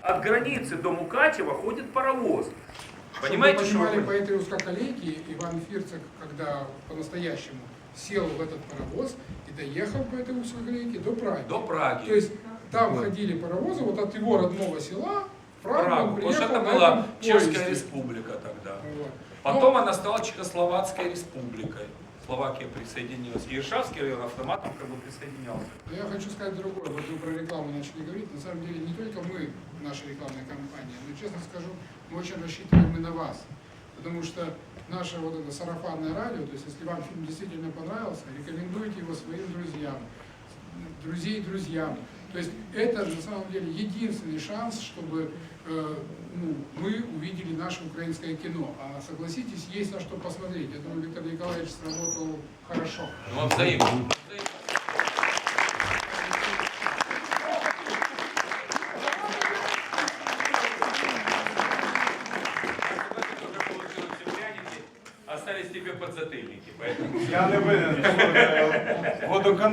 От границы до Мукачева ходит паровоз. Чтобы Понимаете, вы что понимали, вы- по этой узкоколейке Иван Фирцик, когда по-настоящему сел в этот паровоз и доехал по этой узкоколейке до Праги. До Праги. То есть там ходили паровозы, вот от его родного села в Прагу, Прагу. он приехал это на была Чешская республика тогда. Вот. Потом она стала Чехословацкой республикой. Словакия присоединилась. И Иршавский район автоматом как бы присоединялся. Я хочу сказать другое. Вот вы про рекламу начали говорить. На самом деле не только мы, наша рекламная кампания, но, честно скажу, мы очень рассчитываем и на вас. Потому что наше вот это сарафанное радио, то есть если вам фильм действительно понравился, рекомендуйте его своим друзьям, друзей друзьям. То есть это на самом деле единственный шанс, чтобы э, ну, мы увидели наше украинское кино. А согласитесь, есть на что посмотреть. Я думаю, Виктор Николаевич сработал хорошо. Ну, он взаимно. Остались тебе подзатыльники, поэтому... Я не винен.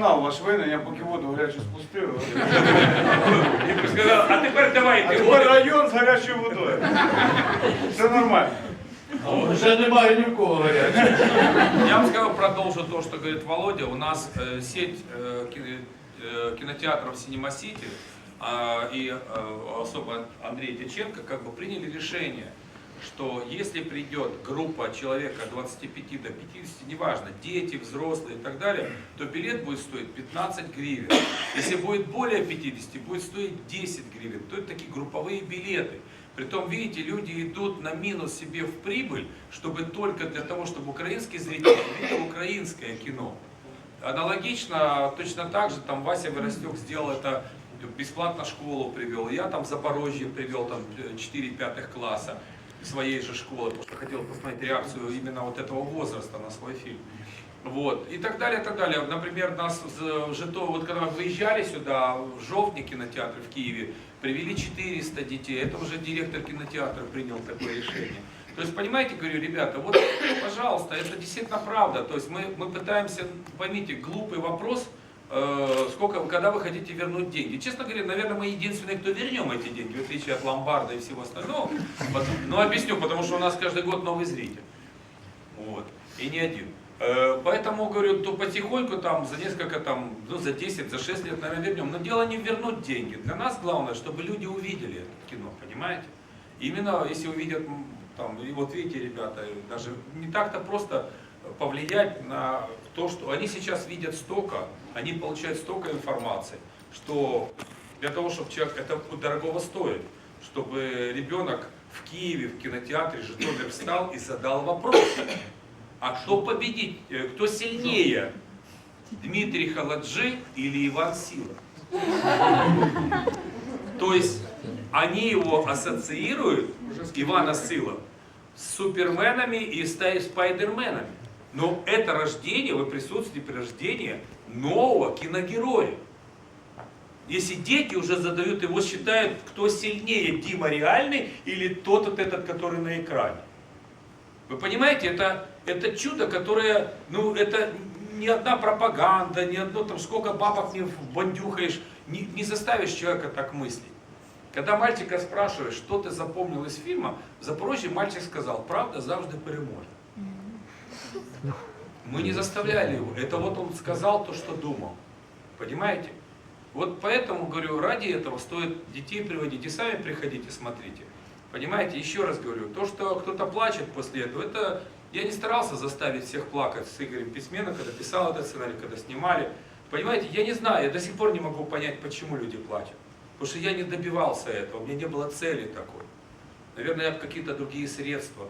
Водоканал ваш винен, я поки воду гарячу спустив. Я сказав, а тепер А давайте. тепер воду. район з гарячою водою. Все нормально. Вже немає ні в кого гарячого. Я вам скажу, продолжу то, что говорит Володя. У нас э, сеть э, ки- э, кинотеатров Cinema City а, и э, особо Андрей Дяченко как бы приняли решение, что если придет группа человека от 25 до 50, неважно, дети, взрослые и так далее, то билет будет стоить 15 гривен. Если будет более 50, будет стоить 10 гривен. То это такие групповые билеты. Притом, видите, люди идут на минус себе в прибыль, чтобы только для того, чтобы украинский зритель видел украинское кино. Аналогично, точно так же, там Вася Воростек сделал это, бесплатно школу привел, я там Запорожье привел там 4 пятых класса своей же школы, потому что хотел посмотреть реакцию именно вот этого возраста на свой фильм. Вот. И так далее, и так далее. Например, нас в Жито, вот когда мы выезжали сюда, в Жовтне кинотеатр в Киеве, привели 400 детей. Это уже директор кинотеатра принял такое решение. То есть, понимаете, говорю, ребята, вот, пожалуйста, это действительно правда. То есть мы, мы пытаемся, поймите, глупый вопрос, сколько, когда вы хотите вернуть деньги. Честно говоря, наверное, мы единственные, кто вернем эти деньги, в отличие от ломбарда и всего остального. Вот. Но объясню, потому что у нас каждый год новый зритель. Вот. И не один. Э, Поэтому, говорю, то потихоньку там за несколько там, ну за 10, за 6 лет, наверное, вернем. Но дело не вернуть деньги. Для нас главное, чтобы люди увидели это кино, понимаете? Именно если увидят, там, и вот видите, ребята, даже не так-то просто повлиять на то, что они сейчас видят столько, они получают столько информации, что для того, чтобы человек, это дорогого стоит, чтобы ребенок в Киеве, в кинотеатре Житомир встал и задал вопрос, а кто победит, э, кто сильнее, Дмитрий Халаджи или Иван Сила? То есть они его ассоциируют, Ивана Сила, с суперменами и спайдерменами. Но это рождение, вы присутствуете при рождении нового киногероя. Если дети уже задают, его считают, кто сильнее, Дима реальный или тот вот этот, который на экране. Вы понимаете, это, это чудо, которое, ну, это ни одна пропаганда, ни одно там, сколько бабок не бандюхаешь, не, не заставишь человека так мыслить. Когда мальчика спрашиваешь, что ты запомнил из фильма, в Запорожье мальчик сказал, правда завжди переможе. Мы не заставляли его. Это вот он сказал то, что думал. Понимаете? Вот поэтому, говорю, ради этого стоит детей приводить и сами приходите, смотрите. Понимаете, еще раз говорю, то, что кто-то плачет после этого, это я не старался заставить всех плакать с Игорем Письменом, когда писал этот сценарий, когда снимали. Понимаете, я не знаю, я до сих пор не могу понять, почему люди плачут. Потому что я не добивался этого, у меня не было цели такой. Наверное, я бы какие-то другие средства.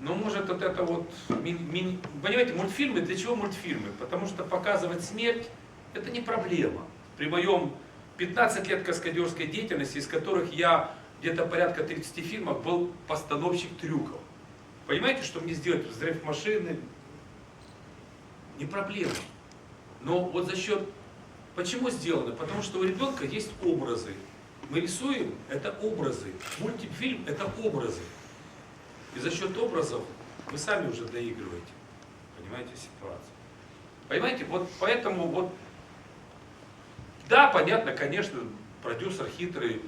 Но может вот это вот, понимаете, мультфильмы, для чего мультфильмы? Потому что показывать смерть, это не проблема. При моем 15 лет каскадерской деятельности, из которых я где-то порядка 30 фильмов был постановщик трюков. Понимаете, что мне сделать взрыв машины? Не проблема. Но вот за счет... Почему сделано? Потому что у ребенка есть образы. Мы рисуем, это образы. Мультфильм – это образы. И за счет образов вы сами уже доигрываете. Понимаете ситуацию? Понимаете, вот поэтому вот да, понятно, конечно, продюсер хитрый,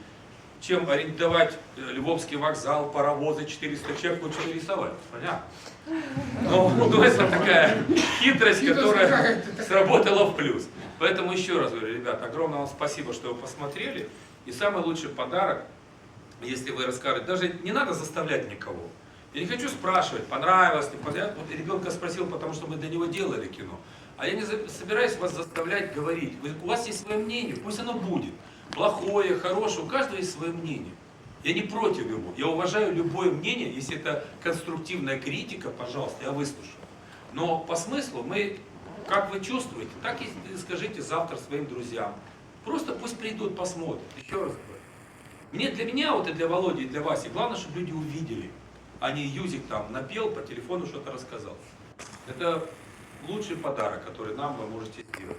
чем арендовать э, Львовский вокзал, паровозы, 400 человек, лучше нарисовать. Понятно? Ну, ну, это такая хитрость, которая сработала в плюс. Поэтому еще раз говорю, ребят, огромное вам спасибо, что вы посмотрели. И самый лучший подарок, если вы расскажете, даже не надо заставлять никого. Я не хочу спрашивать, понравилось, не понравилось. Вот ребенка спросил, потому что мы для него делали кино. А я не собираюсь вас заставлять говорить. У вас есть свое мнение, пусть оно будет. Плохое, хорошее, у каждого есть свое мнение. Я не против его. Я уважаю любое мнение. Если это конструктивная критика, пожалуйста, я выслушаю. Но по смыслу мы, как вы чувствуете, так и скажите завтра своим друзьям. Просто пусть придут, посмотрят. Еще раз говорю. Мне, для меня, вот и для Володи, и для Васи, главное, чтобы люди увидели, а не Юзик там напел, по телефону что-то рассказал. Это лучший подарок, который нам вы можете сделать.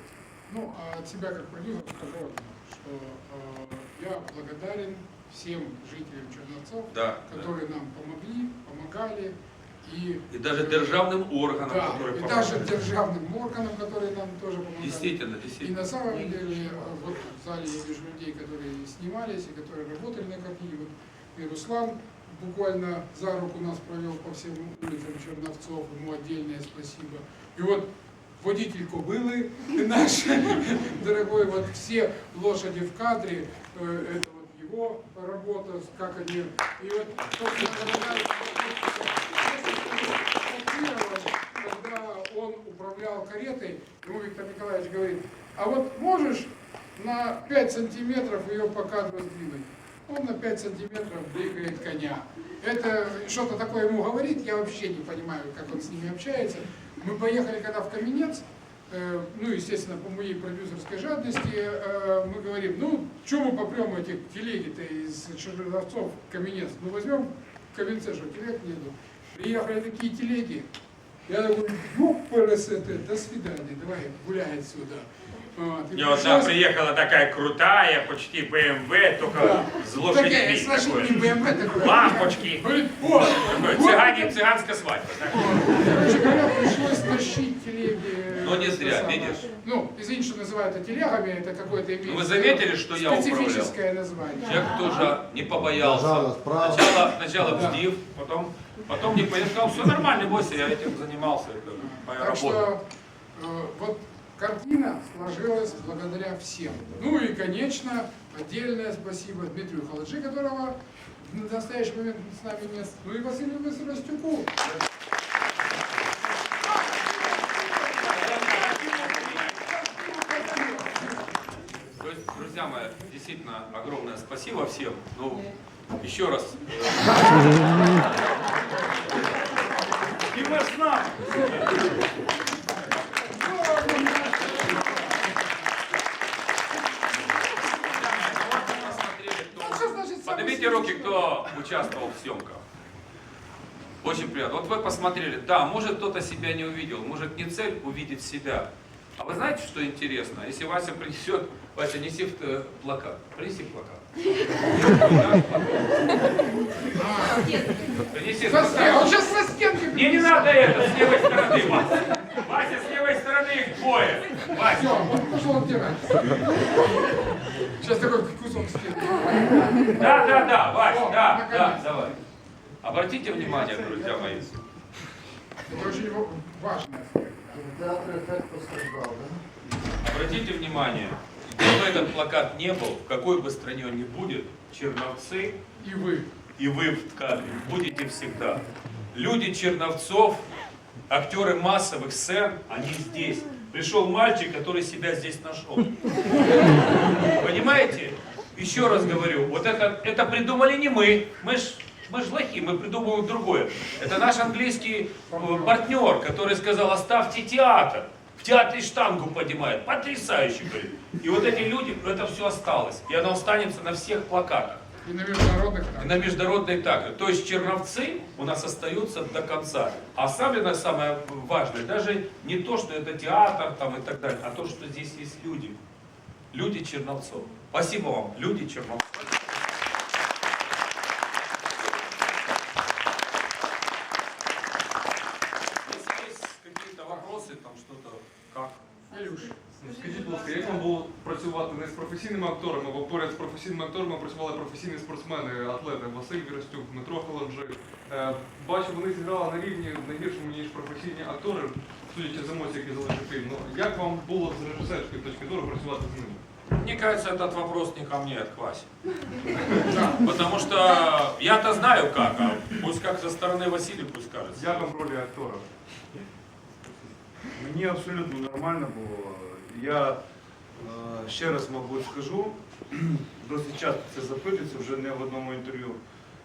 Ну, а от себя как продюсер скажу одно, что э, я благодарен всем жителям Черновцов, Да, да. которые нам помогли, помогали. И, И даже державным органам, да, которые и помогают. даже державным органам, которые нам тоже помогали. Действительно, И действительно. на самом деле, э, вот в зале я вижу людей, которые снимались и которые работали на картине. Вот и Руслан буквально за руку нас провел по всем улицам Черновцов, ему отдельное спасибо. И вот водитель Кобылы наш, дорогой, вот все лошади в кадре, э, это вот его работа, как они, и вот когда он управлял каретой, ему Виктор Николаевич говорит, а вот можешь на 5 сантиметров ее по кадру? Он на 5 сантиметров двигает коня. Это что-то такое ему говорит, я вообще не понимаю, как он с ними общается. Мы поехали когда в Каменец, э, ну, естественно, по моей продюсерской жадности, э, мы говорим, ну, что мы попрем эти телеги-то из Черновцов в Каменец? Мы возьмем в Каменце, что телег нету. Приехали такие телеги. Я такой, ёпперс это, до свидания, давай гуляй отсюда. Вот, и И вот там приехала такая крутая, почти BMW, только Да. с Такая, лошадьми. с. Лампочки. Говорит, о, цыгане, цыганская свадьба. так. Короче говоря, пришлось тащить телеги. Но не зря, видишь? Ну, извините, что называют это телегами, это какое-то имеет... Вы заметили, что я управлял? Специфическое название. Человек тоже не побоялся. Сначала, сначала бздив, потом, потом не сказал, все нормально, бойся, я этим занимался, это моя Так работа. что э, вот картина сложилась благодаря всем. Ну и, конечно, отдельное спасибо Дмитрию Халаджи, которого в настоящий момент с нами нет, ну и Василию есть, друзья мои, действительно огромное спасибо всем. Ну, еще раз. Участвовал в съемках. Очень приятно. Вот вы посмотрели, да, может кто-то себя не увидел, может не цель увидеть себя. А вы знаете, что интересно? Если Вася принесет, Вася, неси э, плакат. Принеси плакат. Принеси плакат. Он сейчас со стенки Мне не надо это, с левой стороны, Вася. Вася, с левой стороны их двое. Вася. Все, он пошел отдирать. Сейчас такой кусок. Да, да, да, Вася, О, да. наконец. Да, давай. Обратите внимание, друзья мои. Это очень ва- важно. Театр эффект постраждал, да? Обратите внимание, где бы этот плакат не был, в какой бы стране он ни будет, Черновцы И вы. и вы в кадре будете всегда. Люди Черновцов, актеры массовых сцен, они здесь. Пришел мальчик, который себя здесь нашел. Понимаете? Еще раз говорю, вот это, это придумали не мы. Мы ж, мы ж лохи, мы придумываем другое. Это наш английский э, партнер, который сказал, оставьте театр. В театре штангу поднимают. Потрясающе, говорит. И вот эти люди, это все осталось. И оно останется на всех плакатах. И на международных И так. на международной также. То есть черновцы у нас остаются до конца. А самое, самое важное, даже не то, что это театр там и так далее, а то, что здесь есть люди. Люди черновцов. Спасибо вам, люди черновцов. Если есть какие-то вопросы, там что-то, как? Илюш. Скажіть, будь ласка, як вам було працювати не з професійними акторами, професійними професійними акторами працювали професійні спортсмени, атлети Василь Віростюк, Дмитро Холоджи. Е, Бачу, вони зіграли на рівні не гіршому, ніж професійні актори, судячи з емоцій, які залишив фільм. Ну, як вам було з режисерської точки зору працювати з ними? Мне кажется, этот вопрос не ко мне, а к Васе. Потому что я-то знаю как, а пусть как со стороны Василия пусть кажется. Як вам в ролі актора? Мені абсолютно нормально було. Я е, ще раз, мабуть, скажу, досить часто це запитується, вже не в одному інтерв'ю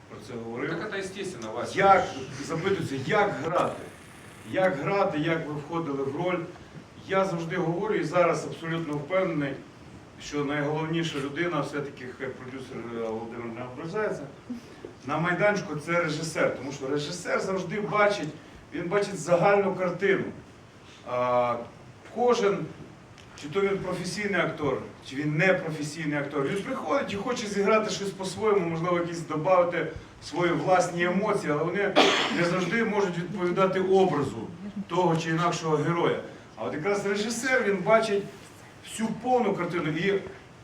про це говорив. Так естественно, Вася. Як запитується, як грати? Як грати, як ви входили в роль? Я завжди говорю і зараз абсолютно впевнений, що найголовніша людина, все-таки продюсер е, Володимир не ображається, на майданчику це режисер, тому що режисер завжди бачить, він бачить загальну картину. Кожен, чи то він професійний актор, чи він не професійний актор, він приходить і хоче зіграти щось по-своєму, можливо, якісь додати свої власні емоції, але вони не завжди можуть відповідати образу того чи інакшого героя. А от якраз режисер він бачить всю повну картину. І,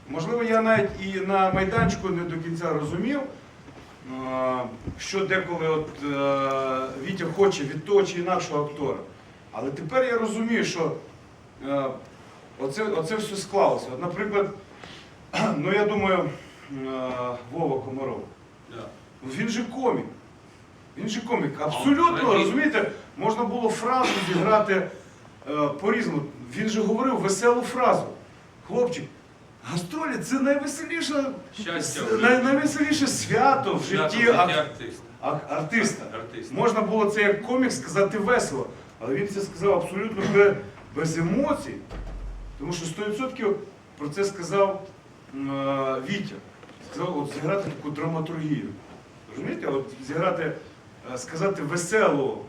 можливо, я навіть і на майданчику не до кінця розумів, що деколи от, е, Вітя хоче від того чи інакшого актора. Але тепер я розумію, що е, оце, оце все склалося. От, наприклад, ну я думаю, е, Вова Комаров. Да. Ну, Він же комік. Він же комік. Абсолютно, розумієте, можна було фразу зіграти е, по-різному. Він же говорив веселу фразу. Хлопчик, гастролі це найвеселіше, Щастя най- найвеселіше свято в житті житті артиста. артиста. Можна було це як комік сказати весело, але він це сказав абсолютно без емоцій. Тому що 100% про це сказав е, Вітя. Сказав, от зіграти таку драматургію. Розумієте, от зіграти, е, сказати веселу,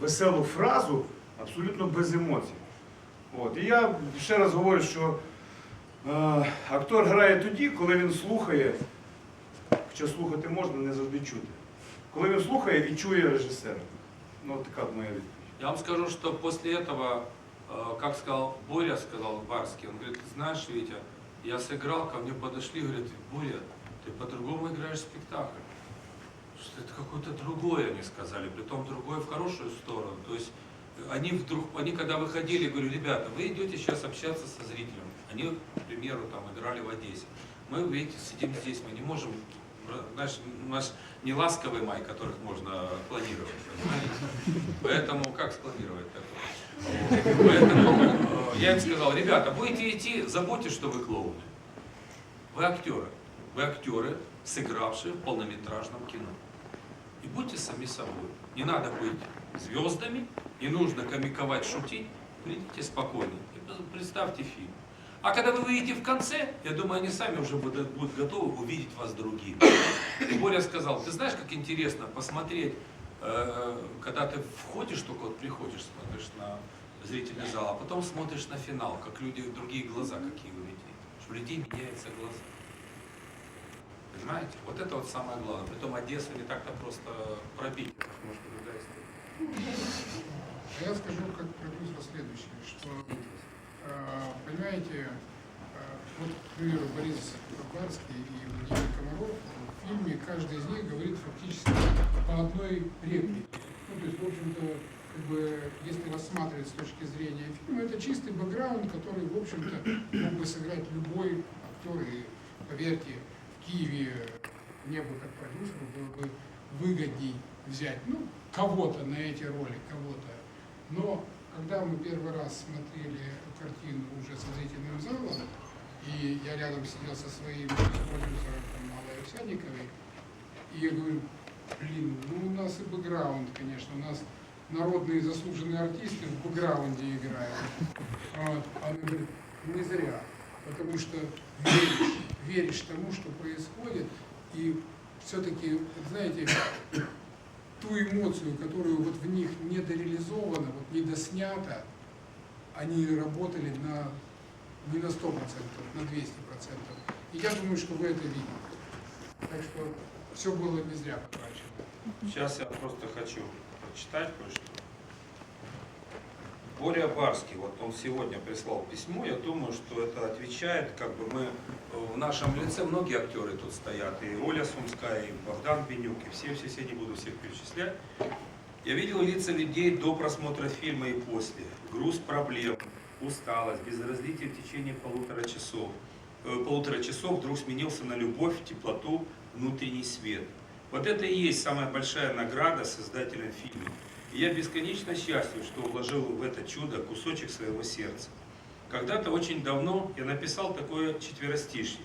веселу фразу абсолютно без емоцій. От. І я ще раз говорю, що е, актор грає тоді, коли він слухає, хоча слухати можна, не завжди чути. Коли він слухає і чує режисера. Ну, така моя відповідь. Я вам скажу, что после этого, как сказал Боря, сказал Барский, он говорит, «Ты знаешь, Витя, я сыграл, ко мне подошли, говорят, Боря, ты по-другому играешь спектакль. Что это какое-то другое, они сказали, притом другое в хорошую сторону. То есть э, они вдруг, они когда выходили, говорю, ребята, вы идете сейчас общаться со зрителем. Они, к примеру, там играли в Одессе. Мы, видите, сидим здесь, мы не можем, у нас не ласковый май, которых можно клонировать, понимаете? Поэтому как склонировать такое? Я им сказал, ребята, будете идти, заботьтесь, что вы клоуны. Вы актеры. Вы актеры, сыгравшие в полнометражном кино. И будьте сами собой. Не надо быть звездами, не нужно комиковать, шутить. Придите спокойно и представьте фильм. А когда вы выйдете в конце, я думаю, они сами уже будут, готовы увидеть вас другим. И Боря сказал, ты знаешь, как интересно посмотреть, когда ты входишь, только вот приходишь, смотришь на зрительный зал, а потом смотришь на финал, как люди, другие глаза какие у людей. Что у людей меняются глаза. Понимаете? Вот это вот самое главное. Притом Одессу не так-то просто пробить. Это может быть другая история. А я скажу как продюсер следующее, что, э, понимаете, э, вот, к примеру, Борис Барский и Владимир Комаров, фильме каждый из них говорит фактически по одной реплике. Ну, то есть, в общем-то, как бы, если рассматривать с точки зрения фильма, это чистый бэкграунд, который, в общем-то, мог бы сыграть любой актер. И, поверьте, в Киеве мне бы как продюсеру было бы выгодней взять, ну, кого-то на эти роли, кого-то. Но когда мы первый раз смотрели картину уже со зрительным залом, и я рядом сидел со своим продюсером Овсянниковой, и я говорю, блин, ну у нас и бэкграунд, конечно, у нас народные заслуженные артисты в бэкграунде играют. Вот. А Она говорит, не зря, потому что веришь, веришь тому, что происходит, и все-таки, знаете, ту эмоцию, которую вот в них недореализована, вот недоснята, они работали на не на 100%, на 200%. И я думаю, что вы это видите. Так что все было не зря потрачено. Сейчас я просто хочу прочитать кое-что. Боря Барский, вот он сегодня прислал письмо, я думаю, что это отвечает, как бы мы в нашем лице многие актеры тут стоят, и Оля Сумская, и Богдан Бенюк, и все-все-все, не буду всех перечислять. Я видел лица людей до просмотра фильма и после. Груз проблем, усталость, безразличие в течение полутора часов. Э, полутора часов вдруг сменился на любовь, теплоту, внутренний свет. Вот это и есть самая большая награда создателям фильма. И я бесконечно счастлив, что вложил в это чудо кусочек своего сердца. Когда-то очень давно я написал такое четверостишье.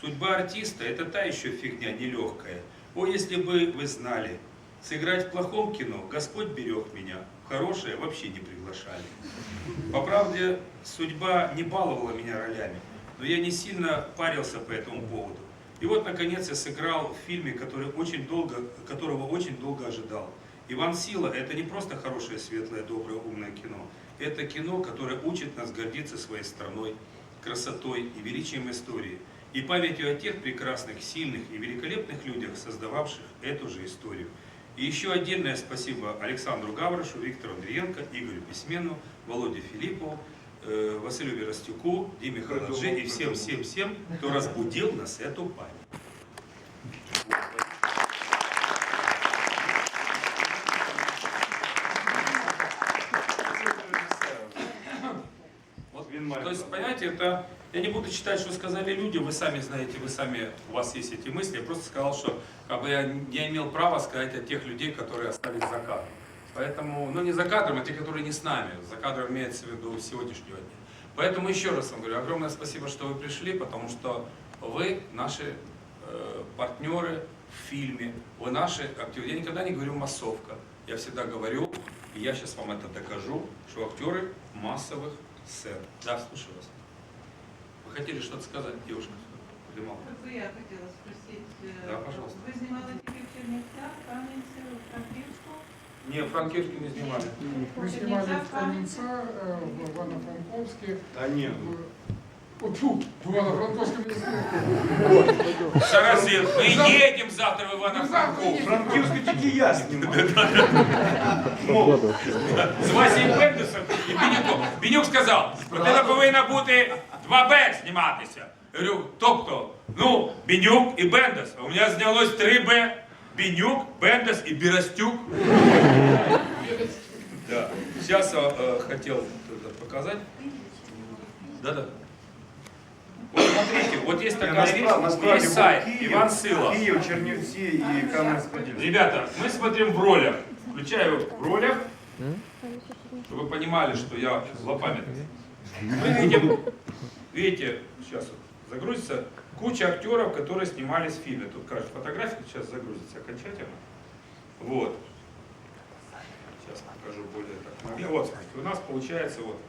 Судьба артиста – это та еще фигня нелегкая. О, если бы вы знали, сыграть в плохом кино Господь берег меня, в хорошее вообще не приглашали. По правде, судьба не баловала меня ролями, но я не сильно парился по этому поводу. И вот, наконец, я сыграл в фильме, который очень долго, которого очень долго ожидал. Иван Сила – это не просто хорошее, светлое, доброе, умное кино. Это кино, которое учит нас гордиться своей страной, красотой и величием истории. И памятью о тех прекрасных, сильных и великолепных людях, создававших эту же историю. И еще отдельное спасибо Александру Гаврошу, Виктору Андриенко, Игорю Письмену, Володе Филиппову, Василию Веростюку, Диме Халаджи и всем-всем-всем, кто разбудил нас эту память. То есть, понимаете, это я не буду читать, что сказали люди, вы сами знаете, вы сами, у вас есть эти мысли. Я просто сказал, что как бы я не имел права сказать о тех людей, которые остались за кадром. Поэтому, ну не за кадром, а те, которые не с нами. За кадром имеется в виду сегодняшнего дня. Поэтому еще раз вам говорю, огромное спасибо, что вы пришли, потому что вы наши э, партнеры в фильме, вы наши актеры. Я никогда не говорю массовка. Я всегда говорю, и я сейчас вам это докажу, что актеры массовых сцен. Да, слушаю вас. Вы хотели что-то сказать, девушка? Поднимала. Вот бы я хотела спросить. э, Да, пожалуйста. Вы снимали теперь в Чернівцях, Кам'янці, Франківську? Не, Франківську не снимали. Мы снимали в Каменца, э, в Ивано-Франковске, Та ні. в- О, фу, в Ивано-Франковском не знаю. Саразин, мы едем завтра в Ну, Ивано-Франковск. Франківську тільки я знімаю. З Васі Бендесом і Бенюком. Бенюк сказав, людина повинна бути 2Б зніматися. Я говорю, тобто, ну, Бенюк і Бендес. А у мене знялось 3Б. Бенюк, Бендес и Беростюк. Да. Сейчас э, хотел это показать. Да-да. Вот смотрите, вот есть такая вещь, насправді есть був сайт, Київ, Иван Сила. Київ, Чернівці і Кам'янець-Подільський. Ребята, мы смотрим в ролях. Включаю в ролях, чтобы вы понимали, что я злопамятный. Мы видим, видите, сейчас вот загрузится куча актеров, которые снимались в фильме. Тут кажется, фотография сейчас загрузится окончательно. Вот. Сейчас покажу более так. наглядно. Вот, смотрите, у нас получается вот.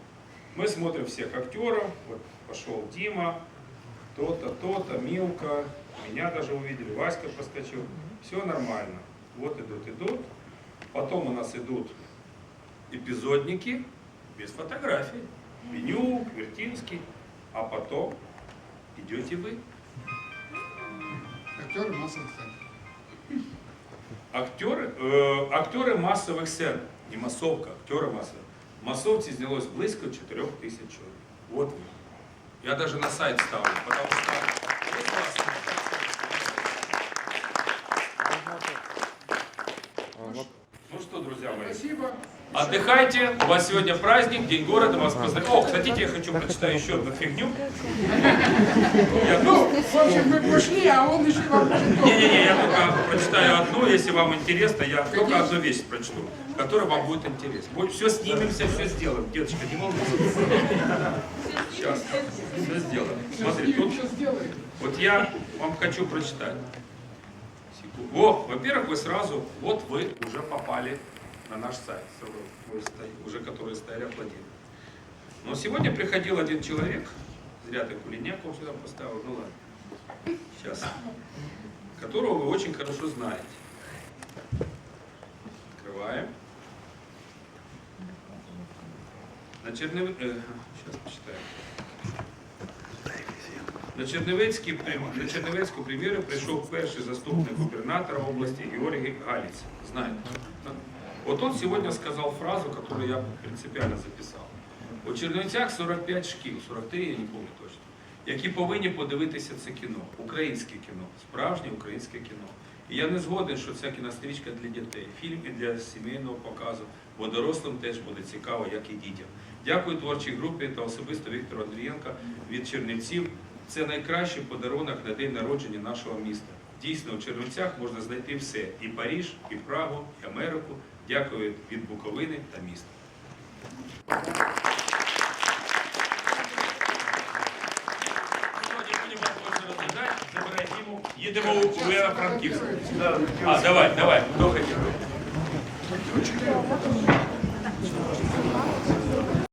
Мы смотрим всех актеров. Вот пошел Дима, то-то, то-то, Милка, меня даже увидели, Васька проскочил. Все нормально. Вот идут, идут. Потом у нас идут эпизодники без фотографий. Бенюк, Вертинский. А потом идете вы. Актер массовых сцен. Актеры, э, актеры массовых сцен. Не массовка, актеры массовых. В массовці знялось близько 4 тисяч чоловік. Вот вы. Я даже на сайт ставлю, потому что... Ну что, друзья мои, Спасибо. Отдыхайте. У вас сегодня праздник, День города, вас поздравляю. О, хотите, я хочу прочитать еще одну фигню? Я Ну, в общем, мы пошли, а он еще вам Не-не-не, я только прочитаю одну, если вам интересно, я только одну вещь прочту, которая вам будет интересна. Все снимемся, все сделаем. Деточка, не волнуйся. Сейчас, все сделаем. Смотри, тут вот я вам хочу прочитать. Во, во-первых, вы сразу, вот вы уже попали на наш сайт, вы стои- уже которые стояли аплодировали. Но сегодня приходил один человек, зря ты кулиняк он сюда поставил, ну ладно, сейчас, которого вы очень хорошо знаете. Открываем. На Чернев... сейчас почитаем. На Чернівецькі прем- на Чернівецьку прем'єру прийшов перший заступник губернатора области Георгий Галіц. Знаете. Вот он сегодня сказал фразу, которую я принципиально записал. У Чернівцях 45 шкил, 43 я не помню точно. які повинні подивитися це кіно, українське кіно, справжнє українське кіно. І я не згоден, що ця кінострічка для дітей, фільм і для сімейного показу, бо дорослим теж буде цікаво, як і дітям. Дякую творчій групі та особисто Віктору Андрієнка від Чернівців. Це найкращий подарунок на день народження нашого міста. Дійсно, в Чернівцях можна знайти все: і Паріж, і Прагу, і Америку. Дякую від Буковини та міста. Їдемо у Івано-Франківськ. А, давай, давай, хто хотів?